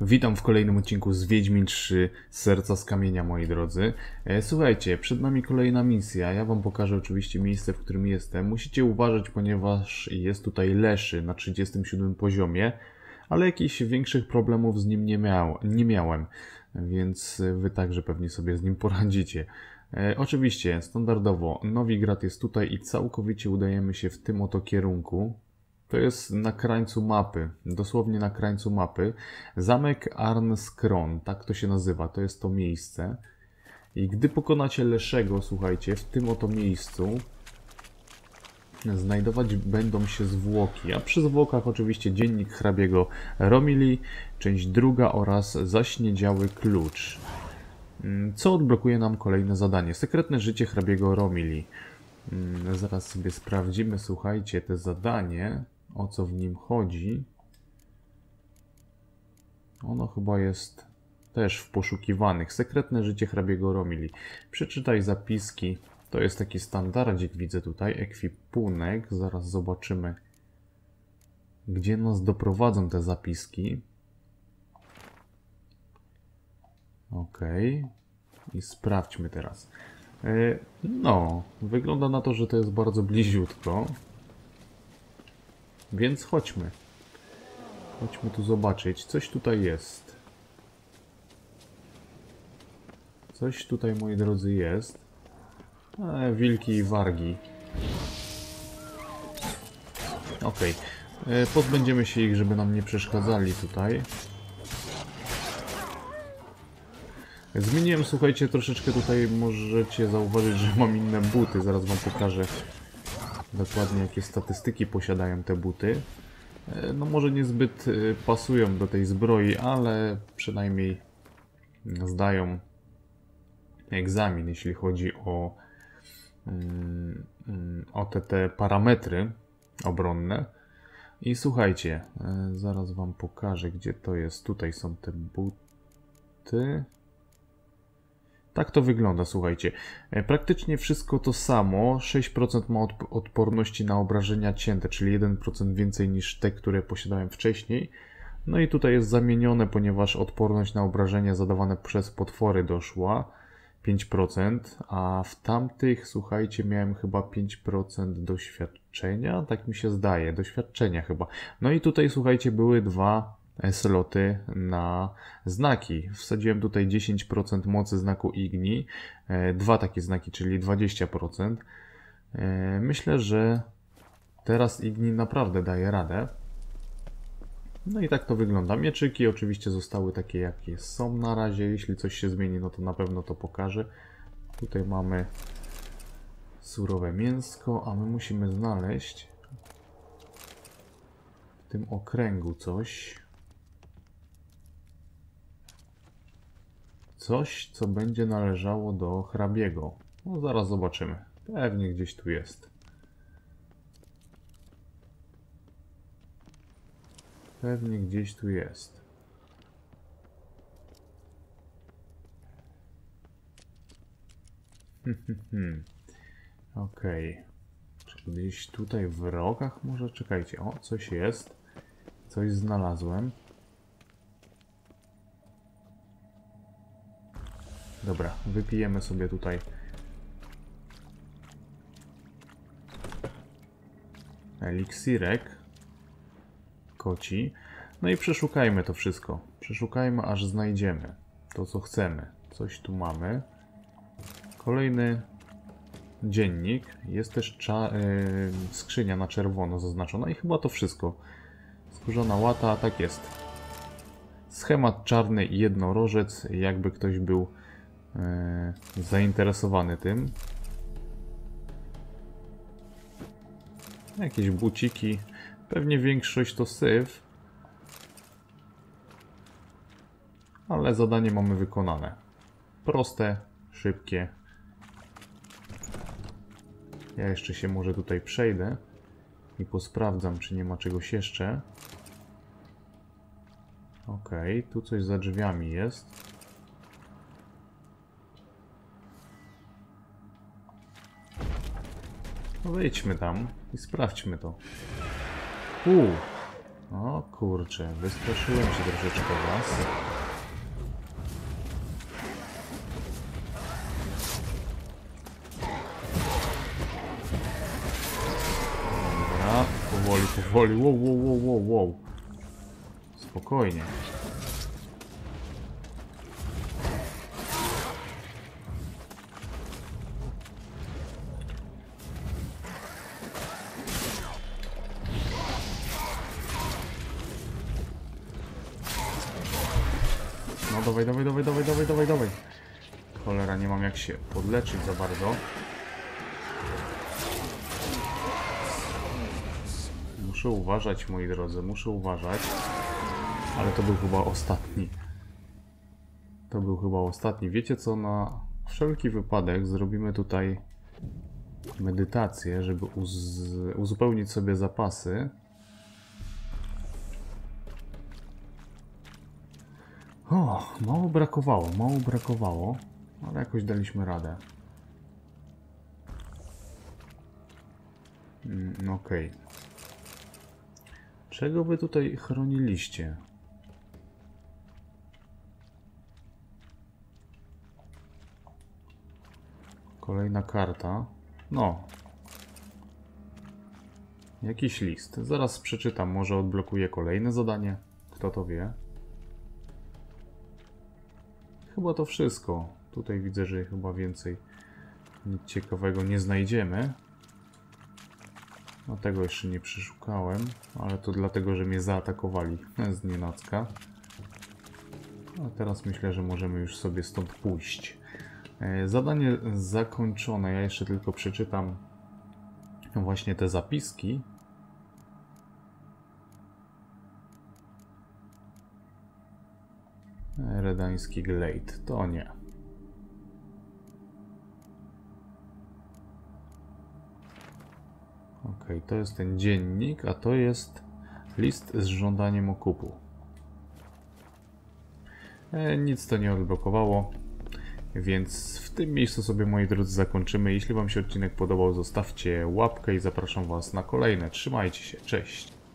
Witam w kolejnym odcinku z Wiedźmin 3 Serca z Kamienia, moi drodzy. E, Słuchajcie, przed nami kolejna misja. Ja wam pokażę oczywiście miejsce, w którym jestem. Musicie uważać, ponieważ jest tutaj Leszy na 37 poziomie, ale jakichś większych problemów z nim nie, miał, nie miałem, więc wy także pewnie sobie z nim poradzicie. E, oczywiście, standardowo, Nowigrad jest tutaj i całkowicie udajemy się w tym oto kierunku. To jest na krańcu mapy, dosłownie na krańcu mapy. Zamek Arnskron, tak to się nazywa, to jest to miejsce. I gdy pokonacie Leszego, słuchajcie, w tym oto miejscu znajdować będą się zwłoki, a przy zwłokach oczywiście dziennik hrabiego Romili, część druga oraz zaśniedziały klucz. Mm, Co odblokuje nam kolejne zadanie? Sekretne życie hrabiego Romili. Mm, Zaraz sobie sprawdzimy, słuchajcie, te zadanie, o co w nim chodzi. Ono chyba jest też w poszukiwanych. Sekretne życie hrabiego Romili. Przeczytaj zapiski. To jest taki standardzik, widzę tutaj. Ekwipunek. Zaraz zobaczymy, gdzie nas doprowadzą te zapiski. Okej. I sprawdźmy teraz. E, No, wygląda na to, że to jest bardzo bliziutko. Więc chodźmy. Chodźmy tu zobaczyć. Coś tutaj jest. Coś tutaj, moi drodzy, jest. E, wilki i wargi. Okej. E, Pozbędziemy się ich, żeby nam nie przeszkadzali tutaj. Zmieniłem, słuchajcie, troszeczkę tutaj możecie zauważyć, że mam inne buty. Zaraz wam pokażę dokładnie jakie statystyki posiadają te buty. E, No może niezbyt e, pasują do tej zbroi, ale przynajmniej zdają egzamin, jeśli chodzi o, mm, mm, o te, te parametry obronne. I słuchajcie, e, zaraz wam pokażę, gdzie to jest. Tutaj są te buty. Tak to wygląda, słuchajcie. E, Praktycznie wszystko to samo. 6% ma odp- odporności na obrażenia cięte, czyli 1% więcej niż te, które posiadałem wcześniej. No i tutaj jest zamienione, ponieważ odporność na obrażenia zadawane przez potwory doszła 5%, a w tamtych, słuchajcie, miałem chyba 5% doświadczenia, tak mi się zdaje, doświadczenia chyba. No i tutaj, słuchajcie, były dwa sloty na znaki. Wsadziłem tutaj 10% mocy znaku Igni, e, dwa takie znaki, czyli 20%. E, Myślę, że teraz Igni naprawdę daje radę. No i tak to wygląda. Mieczyki oczywiście zostały takie, jakie są na razie. Jeśli coś się zmieni, no to na pewno to pokażę. Tutaj mamy surowe mięsko, a my musimy znaleźć w tym okręgu coś. Coś, co będzie należało do hrabiego. No zaraz zobaczymy. Pewnie gdzieś tu jest. Pewnie gdzieś tu jest. Okej. Czy gdzieś tutaj w rogach może? Czekajcie. O, coś jest. Coś znalazłem. Dobra, wypijemy sobie tutaj. Eliksirek koci. No i przeszukajmy to wszystko. Przeszukajmy, aż znajdziemy to, co chcemy. Coś tu mamy. Kolejny dziennik. Jest też yy, skrzynia na czerwono zaznaczona i chyba to wszystko. Skórzana łata, tak jest. Schemat czarny jednorożec, jakby ktoś był yy, zainteresowany tym. Jakieś buciki. Pewnie większość to syf. Ale zadanie mamy wykonane. Proste, szybkie. Ja jeszcze się może tutaj przejdę i posprawdzam, czy nie ma czegoś jeszcze. Okej, tu coś za drzwiami jest. No wejdźmy tam i sprawdźmy to. Uuu, O kurczę, wystraszyłem się troszeczkę was. Dobra, powoli, powoli, wow, wow, wow, wow, wow. Spokojnie. Dawaj, dawaj, dawaj, dawaj, dawaj, dawaj, dawaj. Cholera, nie mam jak się podleczyć za bardzo. Muszę uważać, moi drodzy, muszę uważać. Ale to był chyba ostatni. To był chyba ostatni. Wiecie co, na wszelki wypadek zrobimy tutaj medytację, żeby uz uzupełnić sobie zapasy. O, mało brakowało, mało brakowało, ale jakoś daliśmy radę. Mm, Okej. Czego by tutaj chroniliście? Kolejna karta. No. Jakiś list. Zaraz przeczytam, może odblokuję kolejne zadanie. Kto to wie? Chyba to wszystko. Tutaj widzę, że chyba więcej nic ciekawego nie znajdziemy. No tego jeszcze nie przeszukałem, ale to dlatego, że mnie zaatakowali z nienacka. A teraz myślę, że możemy już sobie stąd pójść. E, Zadanie zakończone. Ja jeszcze tylko przeczytam właśnie te zapiski. Redański Glade. To nie. Ok, to jest ten dziennik, a to jest list z żądaniem okupu. E, nic to nie odblokowało, więc w tym miejscu sobie, moi drodzy, zakończymy. Jeśli Wam się odcinek podobał, zostawcie łapkę i zapraszam Was na kolejne. Trzymajcie się, cześć!